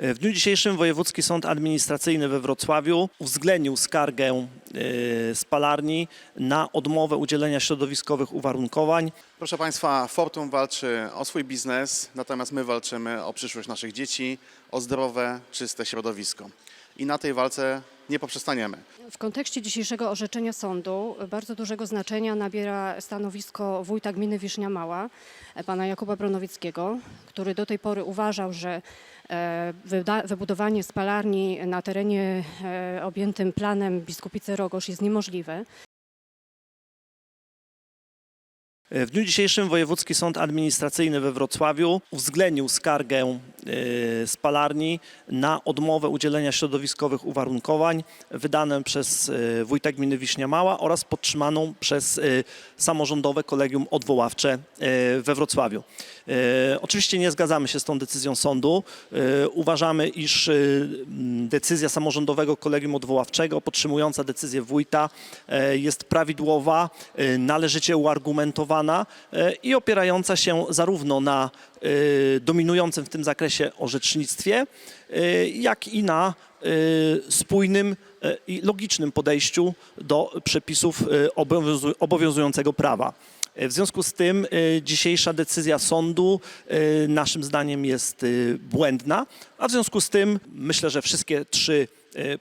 W dniu dzisiejszym Wojewódzki Sąd Administracyjny we Wrocławiu uwzględnił skargę e, spalarni na odmowę udzielenia środowiskowych uwarunkowań. Proszę Państwa, Fortum walczy o swój biznes, natomiast my walczymy o przyszłość naszych dzieci, o zdrowe, czyste środowisko. I na tej walce nie poprzestaniemy. W kontekście dzisiejszego orzeczenia sądu bardzo dużego znaczenia nabiera stanowisko wójta gminy Wisznia Mała, e, pana Jakuba Bronowickiego, który do tej pory uważał, że e, wybudowanie spalarni na terenie e, objętym planem Biskupice Rogosz jest niemożliwe. W dniu dzisiejszym Wojewódzki Sąd Administracyjny we Wrocławiu uwzględnił skargę e, spalarni na odmowę udzielenia środowiskowych uwarunkowań wydaną przez e, wójta gminy Wiśnia Mała oraz podtrzymaną przez e, samorządowe kolegium odwoławcze e, we Wrocławiu. E, Oczywiście nie zgadzamy się z tą decyzją sądu. E, Uważamy, iż e, decyzja samorządowego kolegium odwoławczego podtrzymująca decyzję wójta e, jest prawidłowa, e, należycie uargumentowana e, i opierająca się zarówno na e, dominującym w tym zakresie orzecznictwie, e, jak i na spójnym i logicznym podejściu do przepisów obowiązu- obowiązującego prawa. W związku z tym dzisiejsza decyzja sądu naszym zdaniem jest błędna, a w związku z tym myślę, że wszystkie trzy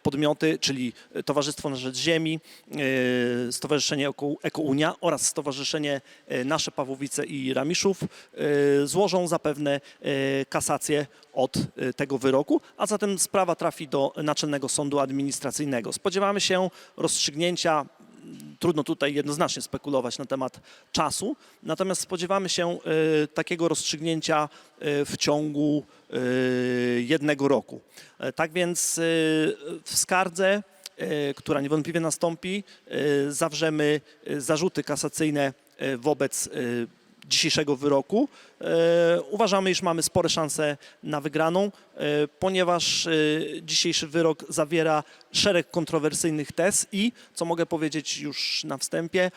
podmioty, czyli Towarzystwo na Rzecz Ziemi, e, Stowarzyszenie Eko- Ekounia oraz Stowarzyszenie e, Nasze Pawłowice i Ramiszów e, złożą zapewne e, kasację od e, tego wyroku, a zatem sprawa trafi do Naczelnego Sądu Administracyjnego. Spodziewamy się rozstrzygnięcia trudno tutaj jednoznacznie spekulować na temat czasu, natomiast spodziewamy się e, takiego rozstrzygnięcia e, w ciągu e, jednego roku. Tak więc w skardze, która niewątpliwie nastąpi, zawrzemy zarzuty kasacyjne wobec dzisiejszego wyroku. E, Uważamy, iż mamy spore szanse na wygraną, e, ponieważ e, dzisiejszy wyrok zawiera szereg kontrowersyjnych tez i, co mogę powiedzieć już na wstępie,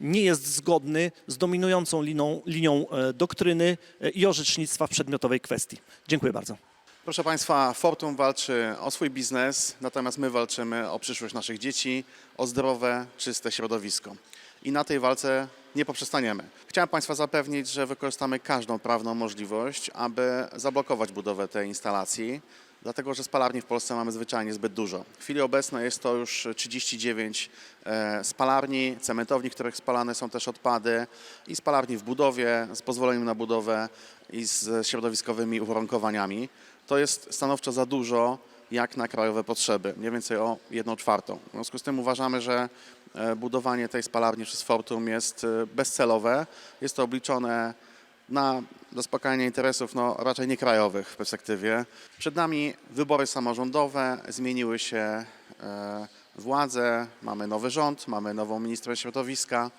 nie jest zgodny z dominującą liną, linią doktryny i orzecznictwa w przedmiotowej kwestii. Dziękuję bardzo. Proszę Państwa, Fortum walczy o swój biznes, natomiast my walczymy o przyszłość naszych dzieci, o zdrowe, czyste środowisko. I na tej walce nie poprzestaniemy. Chciałem Państwa zapewnić, że wykorzystamy każdą prawną możliwość, aby zablokować budowę tej instalacji, dlatego że spalarni w Polsce mamy zwyczajnie zbyt dużo. W chwili obecnej jest to już 39 e, spalarni, cementowni, w których spalane są też odpady i spalarni w budowie, z pozwoleniem na budowę i z środowiskowymi uwarunkowaniami. To jest stanowczo za dużo jak na krajowe potrzeby, mniej więcej o 1 czwartą. W związku z tym uważamy, że budowanie tej spalarni przez Fortum jest e, bezcelowe. Jest to obliczone na zaspokajanie interesów no, raczej nie krajowych w perspektywie. Przed nami wybory samorządowe, zmieniły się e, władze, mamy nowy rząd, mamy nową ministrę środowiska.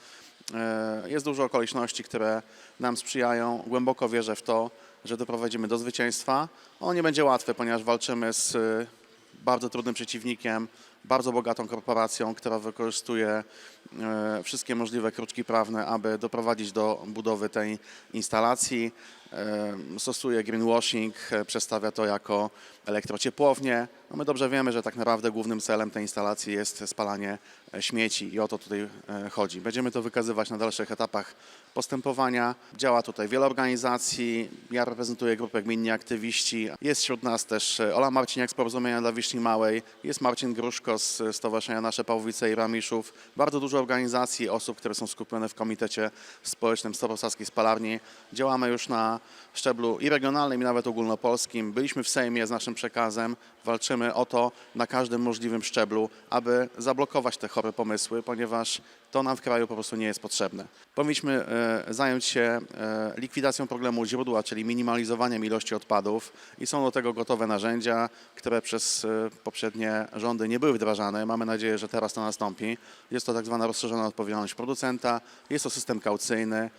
E, Jest dużo okoliczności, które nam sprzyjają. Głęboko wierzę w to, że doprowadzimy do zwycięstwa. Ono nie będzie łatwe, ponieważ walczymy z e, bardzo trudnym przeciwnikiem, bardzo bogatą korporacją, która wykorzystuje e, wszystkie możliwe kruczki prawne, aby doprowadzić do budowy tej instalacji. E, Stosuje greenwashing, e, przedstawia to jako elektrociepłownię. No my dobrze wiemy, że tak naprawdę głównym celem tej instalacji jest spalanie śmieci i o to tutaj chodzi. Będziemy to wykazywać na dalszych etapach postępowania. Działa tutaj wiele organizacji. Ja reprezentuję grupę Gminni Aktywiści. Jest wśród nas też Ola Marciniak z Porozumienia dla Wiśni Małej. Jest Marcin Gruszko z Stowarzyszenia Nasze Pawłowice i Ramiszów. Bardzo dużo organizacji, osób, które są skupione w Komitecie Społecznym Starosaskiej Spalarni. Działamy już na szczeblu i regionalnym, i nawet ogólnopolskim. Byliśmy w Sejmie z naszym przekazem. Walczymy o to na każdym możliwym szczeblu, aby zablokować te chore pomysły, ponieważ to nam w kraju po prostu nie jest potrzebne. Powinniśmy e, zająć się e, likwidacją problemu źródła, czyli minimalizowaniem ilości odpadów i są do tego gotowe narzędzia, które przez e, poprzednie rządy nie były wdrażane. Mamy nadzieję, że teraz to nastąpi. Jest to tak zwana rozszerzona odpowiedzialność producenta, jest to system kaucyjny,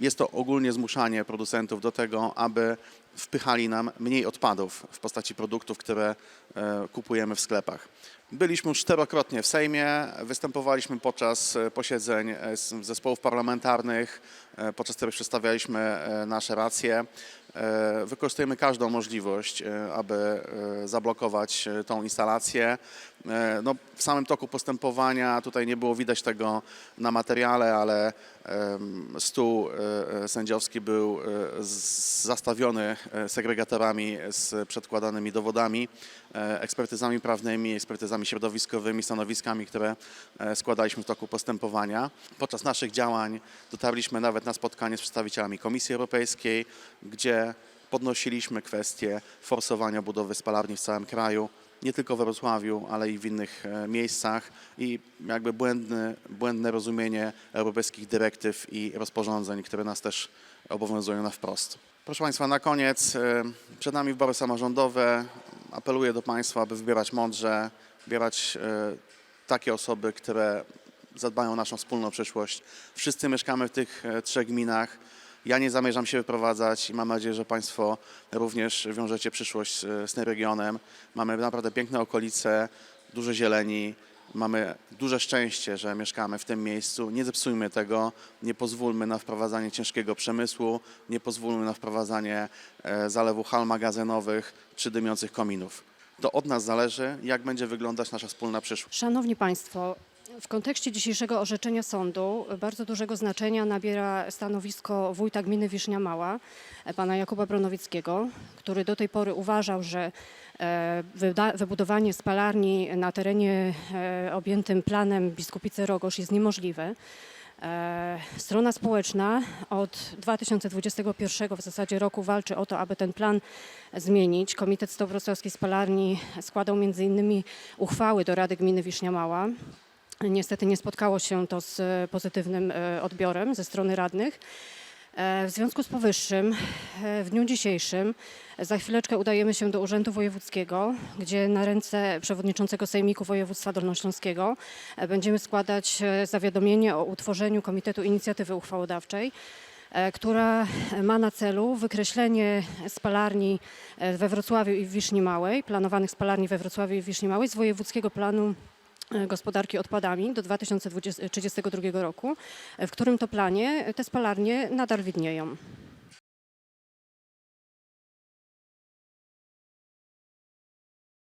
jest to ogólnie zmuszanie producentów do tego, aby wpychali nam mniej odpadów w postaci produktów, które e, kupujemy w sklepach. Byliśmy już czterokrotnie w Sejmie, występowaliśmy podczas e, posiedzeń e, zespołów parlamentarnych, e, podczas których przedstawialiśmy nasze racje. Wykorzystujemy każdą możliwość, aby zablokować tą instalację. No, w samym toku postępowania tutaj nie było widać tego na materiale, ale stół sędziowski był zastawiony segregatorami z przedkładanymi dowodami, ekspertyzami prawnymi, ekspertyzami środowiskowymi, stanowiskami, które e, składaliśmy w toku postępowania. Podczas naszych działań dotarliśmy nawet na spotkanie z przedstawicielami Komisji Europejskiej, gdzie podnosiliśmy kwestię forsowania budowy spalarni w całym kraju, nie tylko we Wrocławiu, ale i w innych e, miejscach i jakby błędne, błędne rozumienie europejskich dyrektyw i rozporządzeń, które nas też obowiązują na wprost. Proszę Państwa, na koniec e, przed nami wybory samorządowe. Apeluję do Państwa, aby wybierać mądrze, wybierać e, takie osoby, które zadbają o naszą wspólną przyszłość. Wszyscy mieszkamy w tych e, trzech gminach. Ja nie zamierzam się wyprowadzać i mam nadzieję, że Państwo również wiążecie przyszłość z, z tym regionem. Mamy naprawdę piękne okolice, dużo zieleni. Mamy duże szczęście, że mieszkamy w tym miejscu. Nie zepsujmy tego, nie pozwólmy na wprowadzanie ciężkiego przemysłu, nie pozwólmy na wprowadzanie e, zalewu hal magazynowych czy dymiących kominów. To od nas zależy, jak będzie wyglądać nasza wspólna przyszłość. Szanowni Państwo, w kontekście dzisiejszego orzeczenia sądu bardzo dużego znaczenia nabiera stanowisko wójta gminy Wisznia Mała, e, pana Jakuba Bronowickiego, który do tej pory uważał, że e, wybudowanie spalarni na terenie e, objętym planem Biskupice Rogosz jest niemożliwe. Strona społeczna od 2021 w zasadzie roku walczy o to, aby ten plan zmienić. Komitet Stowrocławskiej Spalarni składał innymi uchwały do Rady Gminy Wisznia Mała. Niestety nie spotkało się to z e, pozytywnym e, odbiorem ze strony radnych. E, W związku z powyższym, w dniu dzisiejszym, za chwileczkę udajemy się do Urzędu Wojewódzkiego, gdzie na ręce przewodniczącego Sejmiku Województwa Dolnośląskiego będziemy składać zawiadomienie o utworzeniu Komitetu Inicjatywy Uchwałodawczej która ma na celu wykreślenie spalarni we Wrocławiu i w Wiszni Małej, planowanych spalarni we Wrocławiu i w Wiszni Małej z wojewódzkiego planu gospodarki odpadami do 2032 roku, e, w którym to planie te spalarnie nadal widnieją.